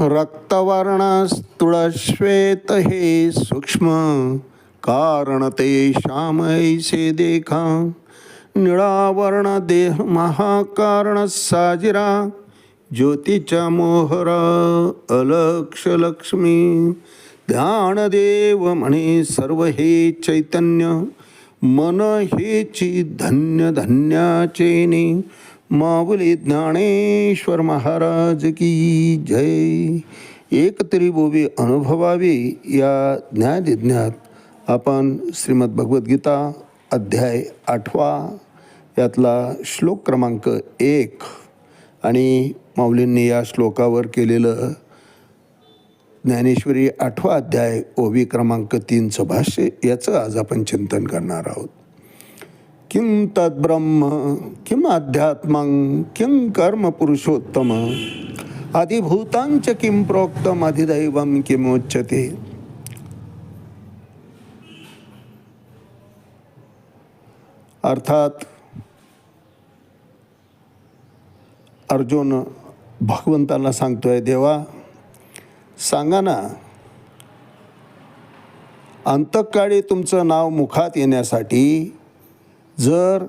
रक्तवर्णस्तुळश्वेत हे सूक्ष्म कारण ते श्याम ऐसे देखा निळावर्ण देह महाकारण साजिरा ज्योतीच्या मोहरा अलक्ष लक्ष्मी ध्यानदेव म्हणे सर्व हे चैतन्य मन हेची धन्य धन्याचेने माऊली ज्ञानेश्वर महाराज की जय। एक तरी बोबी अनुभवावी या ज्ञानयज्ञात आपण श्रीमद भगवद्गीता अध्याय आठवा यातला श्लोक क्रमांक एक. आणि माऊलींनी या श्लोकावर केलेलं ज्ञानेश्वरी आठवा अध्याय ओवी क्रमांक तीनचं भाष्य याचं आज आपण चिंतन करणार आहोत. किं तद्ब्रह्म किम अध्यात्मं किं कर्म पुरुषोत्तम? अधिभूतांच किं प्रोक्तम? अधिदैवम किमोच्यते अर्थात अर्जुन भगवंताला सांगतोय देवा सांगा ना अंतकाळी तुमचं नाव मुखात येण्यासाठी जर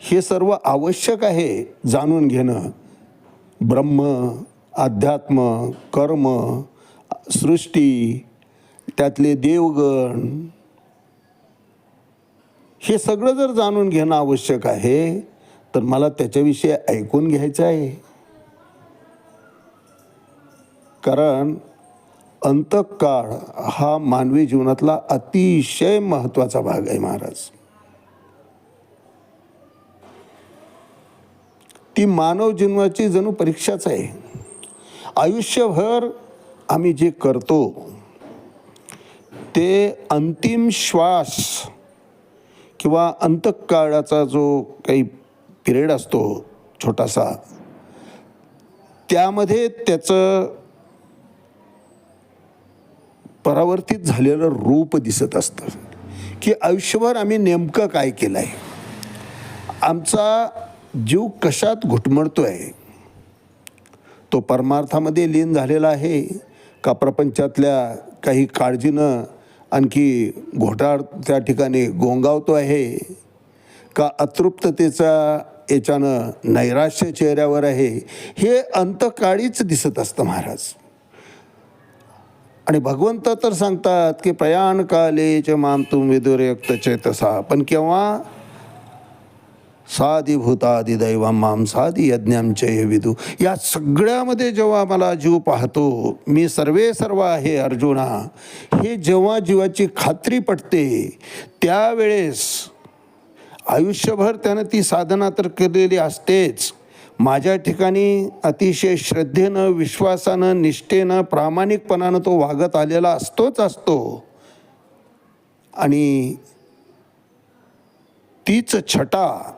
हे सर्व आवश्यक आहे जाणून घेणं ब्रह्म अध्यात्म कर्म सृष्टी त्यातले देवगण हे सगळं जर जाणून घेणं आवश्यक आहे तर मला त्याच्याविषयी ऐकून घ्यायचं आहे. कारण अंतकाळ हा मानवी जीवनातला अतिशय महत्त्वाचा भाग आहे महाराज. ती मानव जीवनाची जणू परीक्षाच आहे. आयुष्यभर आम्ही जे करतो ते अंतिम श्वास किंवा अंतकाळाचा जो काही पिरियड असतो छोटासा त्यामध्ये त्याचं परावर्तित झालेलं रूप दिसत असतं. की आयुष्यभर आम्ही नेमकं काय केलं आहे आमचा जीव कशात घुटमळतोय? आहे तो परमार्थामध्ये लीन झालेला आहे का प्रपंचातल्या काही काळजीनं आणखी घोटाळ त्या ठिकाणी गोंगावतो आहे? का अतृप्ततेचा याच्यानं नैराश्य चेहऱ्यावर आहे? हे अंतकाळीच दिसत असतं महाराज. आणि भगवंत तर सांगतात की प्रयाण काले च माम तुम विदुरयुक्त चेतसा. पण केव्हा साधी भूतादी दैवा माम साधी यज्ञांचे विदू या सगळ्यामध्ये जेव्हा मला जीव पाहतो मी सर्वे सर्व आहे अर्जुना. हे जेव्हा जीवाची खात्री पटते त्यावेळेस आयुष्यभर त्यानं ती साधना तर केलेली असतेच. माझ्या ठिकाणी अतिशय श्रद्धेनं विश्वासानं निष्ठेनं प्रामाणिकपणानं तो वागत आलेला असतोच असतो. आणि तीच छटा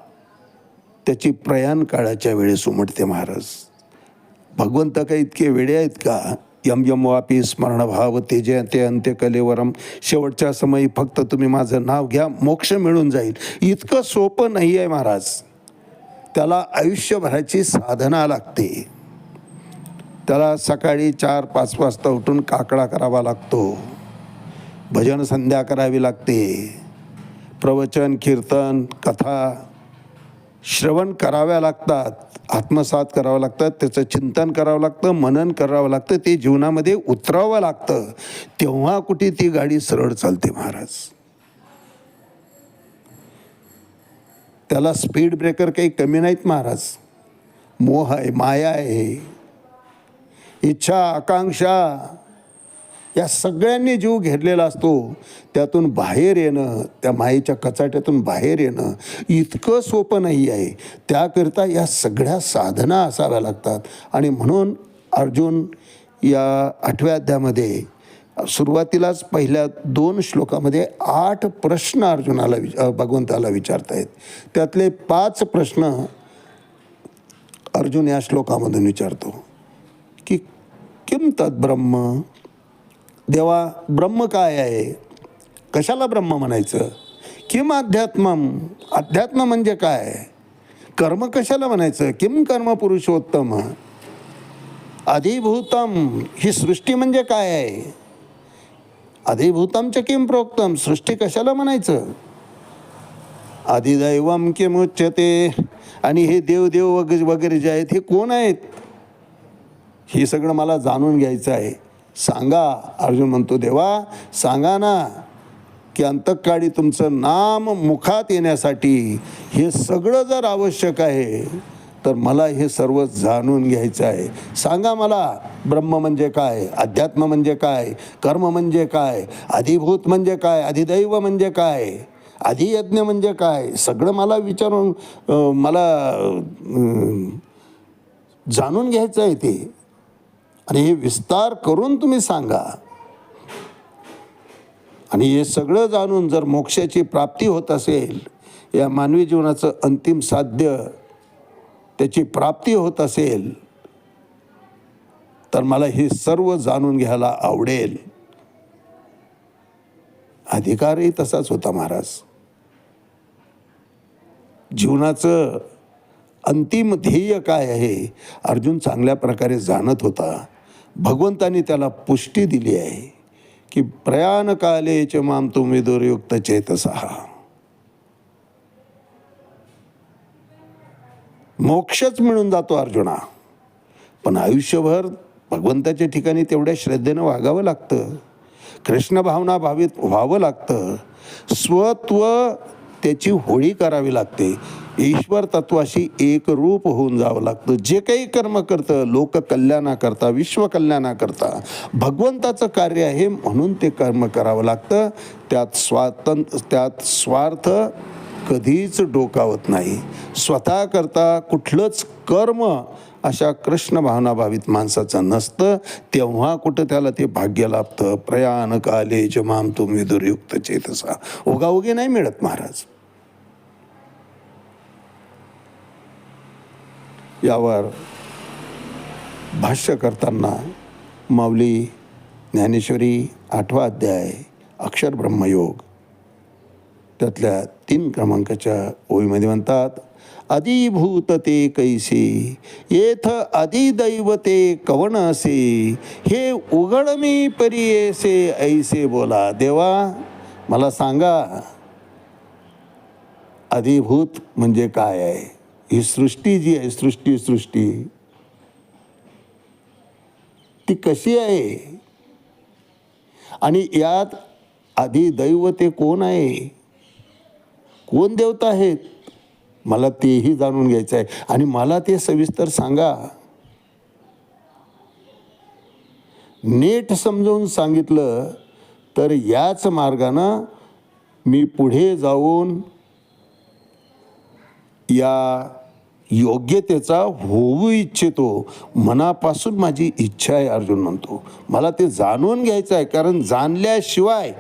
त्याची प्रयाण काळाच्या वेळेस उमटते महाराज. भगवंत काही इतके वेडे आहेत का? यम यम वापी स्मरणभाव भाव ते अंत्यकलेवरम शेवटच्या समयी फक्त तुम्ही माझं नाव घ्या मोक्ष मिळून जाईल. इतकं सोपं नाही आहे महाराज. त्याला आयुष्यभराची साधना लागते. त्याला सकाळी चार पाच वाजता उठून काकडा करावा लागतो. भजन संध्या करावी लागते. प्रवचन कीर्तन कथा श्रवण कराव्या लागतात आत्मसात करावं लागतात त्याचं चिंतन करावं लागतं मनन करावं लागतं ते जीवनामध्ये उतरावं लागतं. तेव्हा कुठे ती गाडी सरळ चालते महाराज. त्याला स्पीड ब्रेकर काही कमी नाहीत महाराज. मोह आहे माया आहे. इच्छा आकांक्षा या सगळ्यांनी जीव घेरलेला असतो त्यातून बाहेर येणं त्या मायेच्या कचाट्यातून बाहेर येणं इतकं सोपं नाही आहे. त्याकरिता या सगळ्या साधना असाव्या लागतात. आणि म्हणून अर्जुन या आठव्या अध्यामध्ये सुरुवातीलाच पहिल्या दोन श्लोकामध्ये आठ प्रश्न अर्जुनाला विच भगवंताला विचारतायत. त्यातले पाच प्रश्न अर्जुन या श्लोकामधून विचारतो की किम तद्ब्रह्म? देवा ब्रह्म काय आहे? कशाला ब्रह्म म्हणायचं? किम अध्यात्मम अध्यात्म म्हणजे काय? कर्म कशाला म्हणायचं? किम कर्म पुरुषोत्तम? अधिभूतम ही सृष्टी म्हणजे काय आहे? अधिभूतमच्या किम प्रोक्तम? सृष्टी कशाला म्हणायचं? अधिदैवम किमुच्यते आणि हे देवदेव वगैरे वगैरे जे आहेत हे कोण आहेत? हे सगळं मला जाणून घ्यायचं आहे. सांगा. अर्जुन म्हणतो देवा सांगा ना की अंतकाळी तुमचं नाम मुखात येण्यासाठी हे सगळं जर आवश्यक आहे तर मला हे सर्व जाणून घ्यायचं आहे. सांगा मला ब्रह्म म्हणजे काय? अध्यात्म म्हणजे काय? कर्म म्हणजे काय? अधिभूत म्हणजे काय? अधिदैव म्हणजे काय? अधियज्ञ म्हणजे काय? सगळं मला विचारून मला जाणून घ्यायचं आहे ते. आणि हे विस्तार करून तुम्ही सांगा. आणि हे सगळं जाणून जर मोक्षाची प्राप्ती होत असेल या मानवी जीवनाचं अंतिम साध्य त्याची प्राप्ती होत असेल तर मला हे सर्व जाणून घ्यायला आवडेल. अधिकारही तसाच होता महाराज. जीवनाचं अंतिम ध्येय काय आहे अर्जुन चांगल्या प्रकारे जाणत होता. भगवंतानी त्याला पुष्टी दिली आहे की प्रयाण काले माम तुम्ही दुर्युक्त चेतसहा मोक्षच मिळून जातो अर्जुना. पण आयुष्यभर भगवंताच्या ठिकाणी तेवढ्या श्रद्धेनं वागावं लागतं. कृष्ण भावना भावित व्हावं लागतं. स्वत्व त्याची होळी करावी लागते. ईश्वर तत्वाशी एकरूप होऊन जावं लागतं. जे काही कर्म करतं लोककल्याणाकरता विश्वकल्याणाकरता भगवंताचं कार्य आहे म्हणून ते कर्म करावं लागतं. त्यात स्वातंत्र त्यात स्वार्थ कधीच डोकावत नाही. स्वतः करता कुठलंच कर्म अशा कृष्ण भावनाभावित माणसाचं नसतं. तेव्हा कुठं त्याला ते भाग्य लाभतं? प्रयाण काले जमाम तुम्ही दुर्युक्त चेतसा. ओगाओगी नाही मिळत महाराज. यावर भाष्य करताना माऊली ज्ञानेश्वरी आठवा अध्याय अक्षर ब्रह्मयोग. त्यातल्या तीन क्रमांकाच्या ओळीमध्ये म्हणतात अधिभूत ते कैसे येथ अधिदैवते कवण असे हे उघड मी परियेसे ऐसे बोला. देवा मला सांगा अधिभूत म्हणजे काय आहे? ही सृष्टी जी आहे सृष्टी सृष्टी ती कशी आहे? आणि यात आधी दैव ते कोण आहे? कोण देवता आहेत? मला तेही जाणून घ्यायचं आहे. आणि मला ते सविस्तर सांगा. नीट समजावून सांगितलं तर याच मार्गानं मी पुढे जाऊन या योग्यतेचा होऊ इच्छितो. मनापासून माझी इच्छा आहे अर्जुन म्हणतो. मला ते जाणून घ्यायचं आहे कारण जाणल्याशिवाय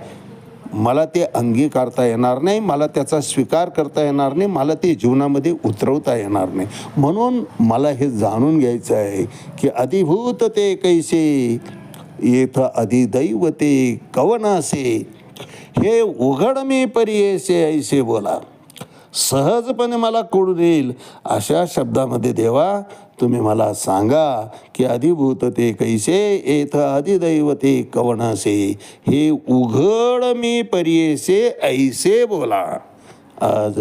मला ते अंगीकारता येणार नाही मला त्याचा स्वीकार करता येणार नाही मला ते जीवनामध्ये उतरवता येणार नाही. म्हणून मला हे जाणून घ्यायचं आहे की अधिभूत ते कैसे येथ अधिदैव ते कवन असे हे उघड मी परियेसे ऐसे बोला. सहजपणे मला कळून येईल अशा शब्दामध्ये देवा तुम्ही मला सांगा की अधिभूत ते कैसे येथ अधिदैवते कवणासे हे उघड मी परियेसे ऐसे बोला. आज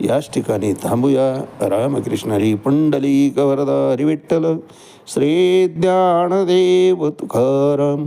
याच ठिकाणी थांबूया. रामकृष्ण हरी पुंडली कवरदा विठ्ठल श्री ज्ञानदेव तुकाराम